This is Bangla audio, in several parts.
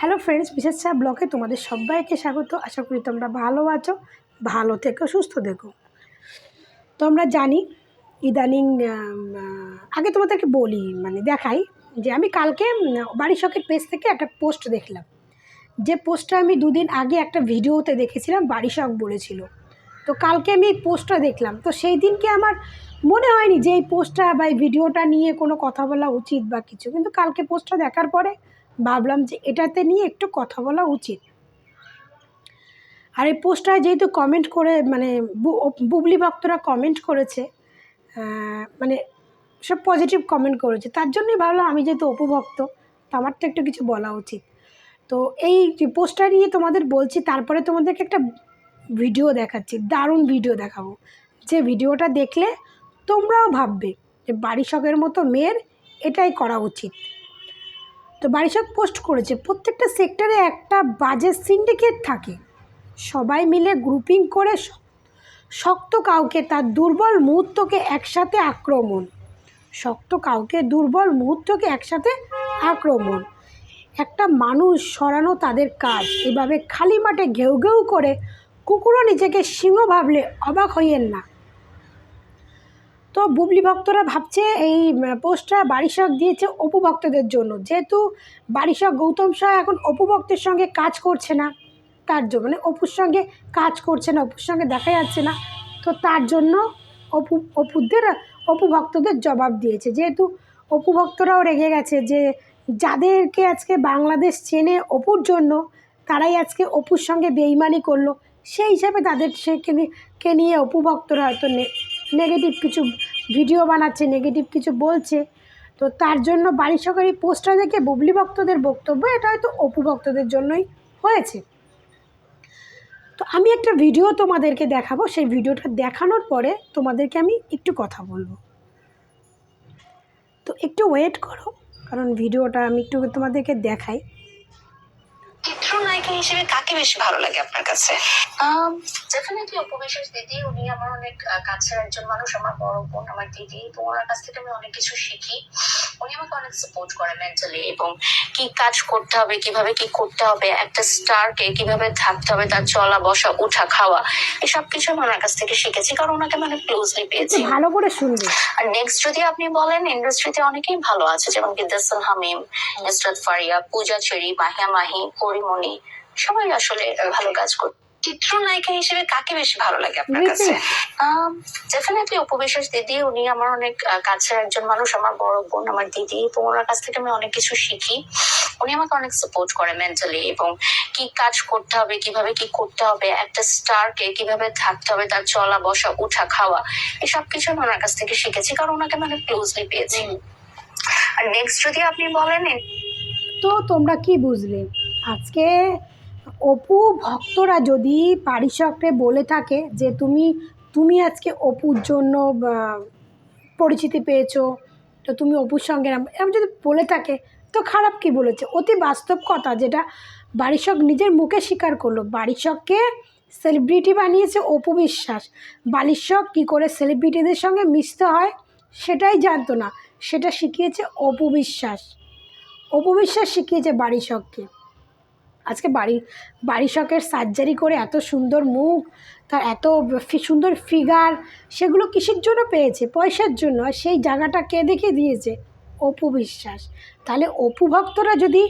হ্যালো ফ্রেন্ডস বিশেষ চা ব্লগে তোমাদের সবাইকে স্বাগত। আশা করি তোমরা ভালো আছো, ভালো থেকো, সুস্থ থেকো। তোমরা জানি, ইদানিং আগে তোমাদেরকে বলি মানে দেখাই, যে আমি কালকে বাড়ি শখের পেজ থেকে একটা পোস্ট দেখলাম। যে পোস্টটা আমি দুদিন আগে একটা ভিডিওতে দেখেছিলাম, বাড়ি শখ বলেছিল। তো কালকে আমি এই পোস্টটা দেখলাম। তো সেই দিনকে আমার মনে হয়নি যে এই পোস্টটা বা এই ভিডিওটা নিয়ে কোনো কথা বলা উচিত বা কিছু। কিন্তু কালকে পোস্টটা দেখার পরে ভাবলাম যে এটাতে নিয়ে একটু কথা বলা উচিত। আর এই পোস্টটায় যেহেতু কমেন্ট করে মানে বুবলি ভক্তরা কমেন্ট করেছে মানে সব পজিটিভ কমেন্ট করেছে, তার জন্যই ভাবলাম আমি যেহেতু অপুভক্ত তো আমার তো একটু কিছু বলা উচিত। তো এই পোস্টটা নিয়ে তোমাদের বলছি, তারপরে তোমাদেরকে একটা ভিডিও দেখাচ্ছি, দারুণ ভিডিও দেখাবো। যে ভিডিওটা দেখলে তোমরাও ভাববে যে বাড়ি শখের মতো মেয়ের এটাই করা উচিত। তো বারিশাক পোস্ট করেছে। প্রত্যেকটা সেক্টরে একটা বাজে সিন্ডিকেট থাকে। সবাই মিলে গ্রুপিং করে শক্ত কাউকে তার দুর্বল মুহূর্তকে একসাথে আক্রমণ। শক্ত কাউকে দুর্বল মুহূর্তকে একসাথে আক্রমণ। একটা মানুষ সরানো তাদের কাজ। এভাবে খালি মাঠে ঘেউ ঘেউ করে কুকুরও নিজেকে সিংহ ভাবলে অবাক হইয়েন না। তো বুবলি ভক্তরা ভাবছে এই পোস্টটা বারিশাক দিয়েছে অপু ভক্তদের জন্য। যেহেতু বারিশাক, গৌতম শাহ এখন অপু ভক্তের সঙ্গে কাজ করছে না, তার জন্য মানে অপুর সঙ্গে কাজ করছে না, অপুর সঙ্গে দেখা যাচ্ছে না, তো তার জন্য অপু, অপুদের, অপু ভক্তদের জবাব দিয়েছে। যেহেতু অপু ভক্তরাও রেগে গেছে যে যাদেরকে আজকে বাংলাদেশ চেনে অপুর জন্য, তারাই আজকে অপুর সঙ্গে বেইমানি করল, সেই হিসাবে তাদের নিয়ে, কে নিয়ে অপু ভক্তরা হয়তো নেগেটিভ কিছু ভিডিও বানাচ্ছে নেগেটিভ কিছু বলছে। তো তার জন্য বাড়ি সরকারি পোস্টটা দেখে বুবলি ভক্তদের বক্তব্য, এটা হয়তো অপু ভক্তদের জন্যই হয়েছে। তো আমি একটা ভিডিও তোমাদেরকে দেখাবো, সেই ভিডিওটা দেখানোর পরে তোমাদেরকে আমি একটু কথা বলব। তো একটু ওয়েট করো, কারণ ভিডিওটা আমি একটু তোমাদেরকে দেখাই। চিত্রনায়িকা হিসেবে কাকে বেশি ভালো লাগে আপনার কাছে? ডেফিনেটলি উপবিশ্বাস দিদি উনি আমার অনেক কাছের একজন মানুষ আমার বড় বোন আমার দিদি। তো ওনার কাছ থেকে আমি অনেক কিছু শিখি। উনি আমাকে অনেক সাপোর্ট করে মেন্টালি এবং কি কাজ করতে হবে কীভাবে কি করতে হবে একটা স্টারকে কীভাবে থাকতে হবে তার চলা বসা উঠা খাওয়া এই সব কিছু আমি ওনার কাছ থেকে শিখেছি কারণ ওনাকে আমি অনেক ক্লোজলি পেয়েছি। ভালো করে শুনবে। আর নেক্সট যদি আপনি বলেন ইন্ডাস্ট্রিতে অনেকেই ভালো আছে যেমন বিদ্যাসন হামিম নুসরাত ফারিয়া পূজা চেরি মাহিয়া মাহি পরিমণি সবাই আসলে ভালো কাজ করে চিত্রনায়িকা হিসেবে কাকে বেশি ভালো লাগে আপনার। কাছে? ডেফিনেটলি উপবিশ্বাস দিদি উনি আমার অনেক কাছের একজন মানুষ আমার বড় বোন আমার দিদি তো ওনার কাছ থেকে আমি অনেক কিছু শিখি। উনি আমাকে অনেক সাপোর্ট করে মেন্টালি এবং কি কাজ করতে হবে কীভাবে কি করতে হবে একটা স্টারকে কীভাবে থাকতে হবে তার চলা বসা উঠা খাওয়া এসব কিছু আমি ওনার কাছ থেকে শিখেছি কারণ ওনাকে আমি অনেক ক্লোজলি পেয়েছি। আর নেক্সট যদি আপনি বলেন তো তোমরা কি বুঝলে? আজকে অপু ভক্তরা যদি পারিশকরে বলে থাকে যে তুমি তুমি আজকে অপুর জন্য পরিচিতি পেয়েছ, তো তুমি অপুর সঙ্গে এরম যদি বলে থাকে, তো খারাপ কি বলেছে? অতি বাস্তব কথা যেটা বারিশক নিজের মুখে স্বীকার করল। বারিশককে সেলিব্রিটি বানিয়েছে অপু বিশ্বাস। বালিশক কী করে সেলিব্রিটিদের সঙ্গে মিশতে হয়, সেটাই জানতো না। সেটা শিখিয়েছে অপু বিশ্বাস। অপবিশ্বাস শিখিয়েছে বাড়ি শখকে আজকে বাড়ি বাড়ি শখের সার্জারি করে এত সুন্দর মুখ, তার এত সুন্দর ফিগার সেগুলো কিসের জন্য পেয়েছে? পয়সার জন্য। আর সেই জায়গাটা কে দেখে দিয়েছে? অপু বিশ্বাস। তাহলে অপু ভক্তরা যদি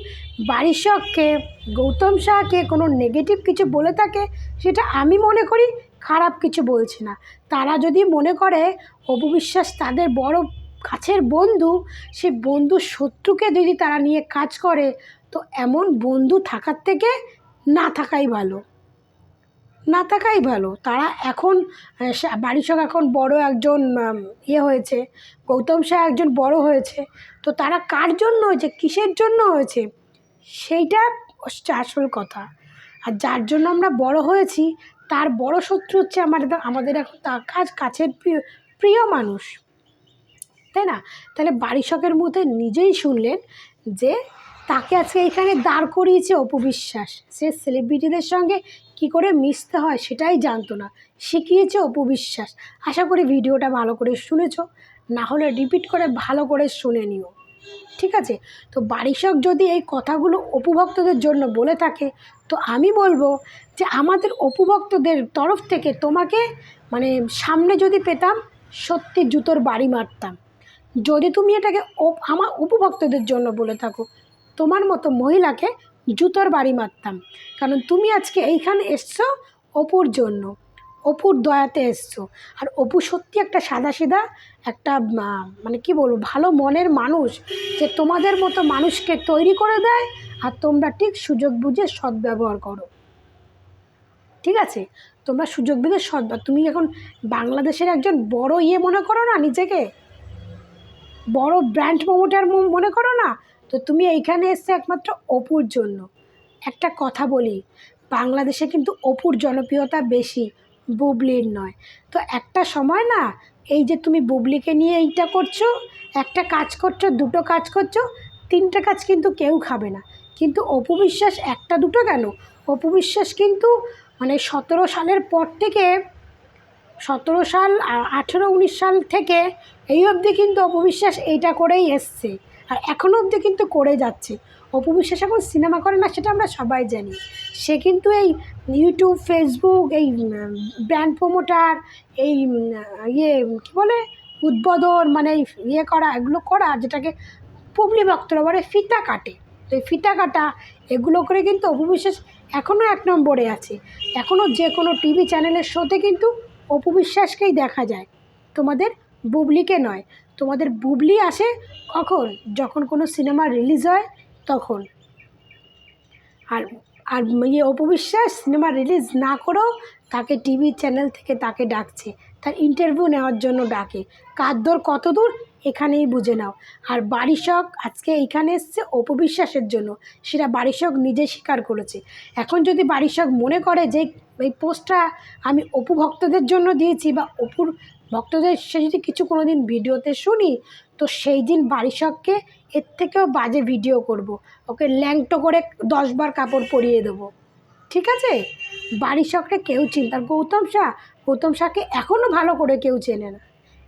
বাড়ি শখকে, গৌতম শাহকে কোনো নেগেটিভ কিছু বলে থাকে, সেটা আমি মনে করি খারাপ কিছু বলছে না। তারা যদি মনে করে অপু বিশ্বাস তাদের বড় কাছের বন্ধু, সে বন্ধু শত্রুকে যদি তারা নিয়ে কাজ করে তো এমন বন্ধু থাকার থেকে না থাকাই ভালো। না থাকাই ভালো। তারা এখন আহ, সা- বাড়ি সব এখন বড় একজন ইয়ে হয়েছে গৌতম শাহ একজন বড় হয়েছে। তো তারা কার জন্য হয়েছে কিসের জন্য হয়েছে সেইটা আসল কথা। আর যার জন্য আমরা বড় হয়েছি তার বড় শত্রু হচ্ছে আমাদের আমাদের এখন তার কাজ কাছের প্রিয় প্রিয় মানুষ। তাই না? তাহলে বারিশকের মধ্যে নিজেই শুনলেন যে তাকে আজকে এখানে দাঁড় করিয়েছে অপবিশ্বাস সে সেলিব্রিটিদের সঙ্গে কি করে মিশতে হয় সেটাই জানতো না। শিখিয়েছে অপবিশ্বাস আশা করি ভিডিওটা ভালো করে শুনেছ। না হলে রিপিট করে ভালো করে শুনে নিও। ঠিক আছে? তো বারিশক যদি এই কথাগুলো অপুভক্তদের জন্য বলে থাকে, তো আমি বলব যে আমাদের অপুভক্তদের তরফ থেকে তোমাকে মানে সামনে যদি পেতাম, সত্যি জুতোর বাড়ি মারতাম। যদি তুমি এটাকে আমার উপভক্তদের জন্য বলে থাকো তোমার মতো মহিলাকে জুতোর বাড়ি মারতাম। কারণ তুমি আজকে এইখানে এসছো অপুর জন্য। অপুর দয়াতে এসছো। আর অপু সত্যি একটা সাদাসিধা, একটা মানে কি বলব, ভালো মনের মানুষ যে তোমাদের মতো মানুষকে তৈরি করে দেয় আর তোমরা ঠিক সুযোগ বুঝে সদ্ব্যবহার করো। ঠিক আছে? তোমরা সুযোগ বুঝে সৎ তুমি এখন বাংলাদেশের একজন বড় ইয়ে মনে করো না নিজেকে? বড় ব্র্যান্ড প্রমোটার মনে করো না? তো তুমি এইখানে এসছো একমাত্র অপুর জন্য। একটা কথা বলি, বাংলাদেশে কিন্তু অপুর জনপ্রিয়তা বেশি, বুবলির নয়। তো একটা সময় না, এই যে তুমি বুবলিকে নিয়ে এইটা করছ, একটা কাজ করছ, দুটো কাজ করছ, তিনটে কাজ কিন্তু কেউ খাবে না। কিন্তু অপু বিশ্বাস একটা দুটো কেন? অপু বিশ্বাস কিন্তু মানে সতেরো সালের পর থেকে, সতেরো সাল আঠেরো, উনিশ সাল থেকে এই অবধি কিন্তু অপবিশ্বাস এইটা করেই এসছে। আর এখনও অবধি কিন্তু করে যাচ্ছে। অপবিশ্বাস এখন সিনেমা করে না, সেটা আমরা সবাই জানি। সে কিন্তু এই ইউটিউব ফেসবুক এই ব্র্যান্ড প্রমোটার এই ইয়ে কী বলে? উদ্বোধন মানে ইয়ে করা, এগুলো করা, যেটাকে পুবলি ভক্তরা বলে ফিতা কাটে। তো এই ফিতা কাটা, এগুলো করে কিন্তু অপবিশ্বাস এখনও এক নম্বরে আছে। এখনও যে কোনো টিভি চ্যানেলের শোতে কিন্তু অপু বিশ্বাসকেই দেখা যায়। তোমাদের বুবলিকে নয়। তোমাদের বুবলি আসে কখন? যখন কোনো সিনেমা রিলিজ হয়, তখন। আর আর ইয়ে অপবিশ্বাস সিনেমা রিলিজ না করেও তাকে টিভি চ্যানেল থেকে তাকে ডাকছে। তার ইন্টারভিউ নেওয়ার জন্য ডাকে। কার দূর কত দূর? এখানেই বুঝে নাও। আর বারিশক আজকে এইখানে এসছে অপবিশ্বাসের জন্য। সেটা বারিশক নিজে স্বীকার করেছে। এখন যদি বারিশক মনে করে যে এই পোস্টটা আমি অপু ভক্তদের জন্য দিয়েছি বা অপুর ভক্তদের সে যদি কিছু কোনো দিন ভিডিওতে শুনি, তো সেই দিন বারিশককে এর থেকেও বাজে ভিডিও করব। ওকে ল্যাংটো করে দশবার কাপড় পরিয়ে দেবো। ঠিক আছে? বারিশককে কেউ চিন্তা আর গৌতম শাহ, গৌতম শাহকে এখনও ভালো করে কেউ চেনে না।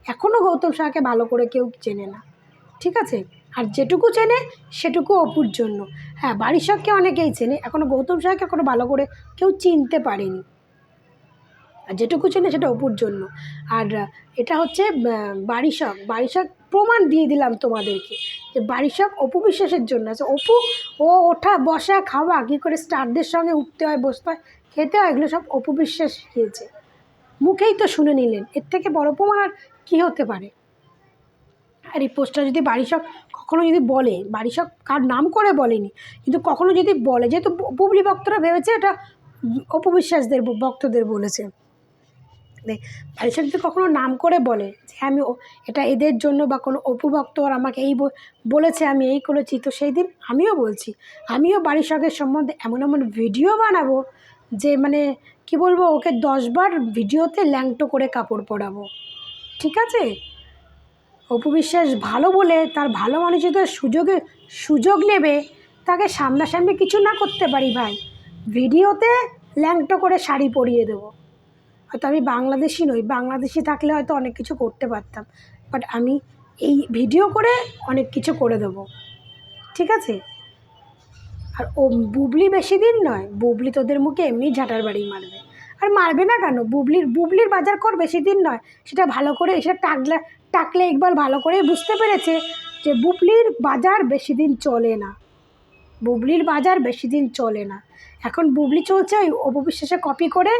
এখনও গৌতম শাহকে ভালো করে কেউ চেনে না। ঠিক আছে? আর যেটুকু চেনে, সেটুকু অপুর জন্য। হ্যাঁ বারিশককে অনেকেই চেনে। এখনও গৌতম শাহকে এখনও ভালো করে কেউ চিনতে পারেনি। আর যেটুকু চেনে সেটা অপুর জন্য আর এটা হচ্ছে বারিশক বারিশক প্রমাণ দিয়ে দিলাম তোমাদেরকে যে বারিশক অপু বিশ্বাসের জন্য আছে অপু ও ওঠা বসা খাওয়া কী করে স্টারদের সঙ্গে উঠতে হয় বসতে হয় খেতে হয় এগুলো সব অপু বিশ্বাস শিখিয়েছে মুখেই তো শুনে নিলেন এর থেকে বড় প্রমাণ আর কী হতে পারে আর এই পোস্টটা যদি বারিশক কখনো যদি বলে বারিশক কার নাম করে বলেনি কিন্তু কখনো যদি বলে যেহেতু বুবলি ভক্তরা ভেবেছে এটা অপবিশ্বাসদের ভক্তদের বলেছে বারিশক যদি কখনো নাম করে বলে যে আমি এটা এদের জন্য বা কোনো অপু ভক্ত আমাকে এই বলেছে, আমি এই করেছি। তো সেই দিন আমিও বলছি, আমিও বারিশকের সম্বন্ধে এমন এমন ভিডিও বানাবো যে মানে কি বলব, ওকে দশবার ভিডিওতে ল্যাংটো করে কাপড় পরাবো। ঠিক আছে? অপু বিশ্বাস ভালো বলে, তার ভালো মানুষ যদি সুযোগে, সুযোগ নেবে, তাকে সামনাসামনি কিছু না করতে পারি ভাই। ভিডিওতে ল্যাংটো করে শাড়ি পরিয়ে দেবো। হয়তো আমি বাংলাদেশি নই, বাংলাদেশি থাকলে হয়তো অনেক কিছু করতে পারতাম। বাট আমি এই ভিডিও করে অনেক কিছু করে দেবো। ঠিক আছে? আর ও বুবলি বেশি দিন নয়, বুবলি তোদের মুখে এমনি ঝাঁটার বাড়ি মারবে। আর মারবে না কেন? বুবলির বুবলির বাজার কর বেশি দিন নয়। সেটা ভালো করে সেটা টাকলে টাকলে একবার ভালো করে বুঝতে পেরেছে যে বুবলির বাজার বেশি দিন চলে না। বুবলির বাজার বেশি দিন চলে না। এখন বুবলি চলছে ওই অপবিশ্বাসে কপি করে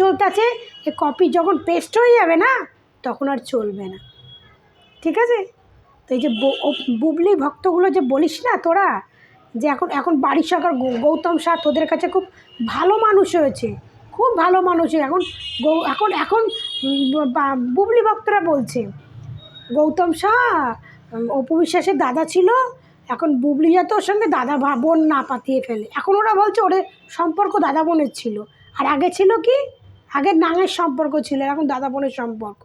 চলতেছে, এ কপি যখন পেস্ট হয়ে যাবে না, তখন আর চলবে না। ঠিক আছে? তো এই যে বুবলি ভক্তগুলো যে বলিস না তোরা, যে এখন এখন বাড়ির সরকার গৌতম শাহ তোদের কাছে খুব ভালো মানুষ হয়েছে, খুব ভালো মানুষ এখন এখন এখন বুবলি ভক্তরা বলছে, গৌতম শাহ অপু বিশ্বাসের দাদা ছিল, এখন বুবলি যাতে ওর সঙ্গে দাদা বোন না পাতিয়ে ফেলে। এখন ওরা বলছে, ওদের সম্পর্ক দাদা বোনের ছিল। আর আগে ছিল কি? আগে নাঙের সম্পর্ক ছিল, এখন দাদা বোনের সম্পর্ক।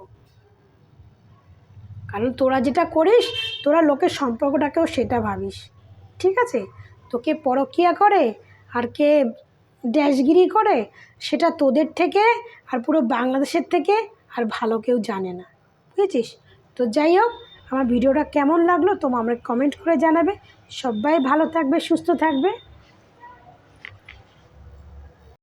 কারণ তোরা যেটা করিস, তোরা লোকের সম্পর্কটাকেও সেটা ভাবিস। ঠিক আছে? তোকে পরকিয়া করে আর কে ড্যাশগিরি করে, সেটা তোদের থেকে আর পুরো বাংলাদেশের থেকে আর ভালো কেউ জানে না। বুঝেছিস? তো যাই হোক, আমার ভিডিওটা কেমন লাগল তোমরা আমাকে কমেন্ট করে জানাবে। সবাই ভালো থাকবে, সুস্থ থাকবে।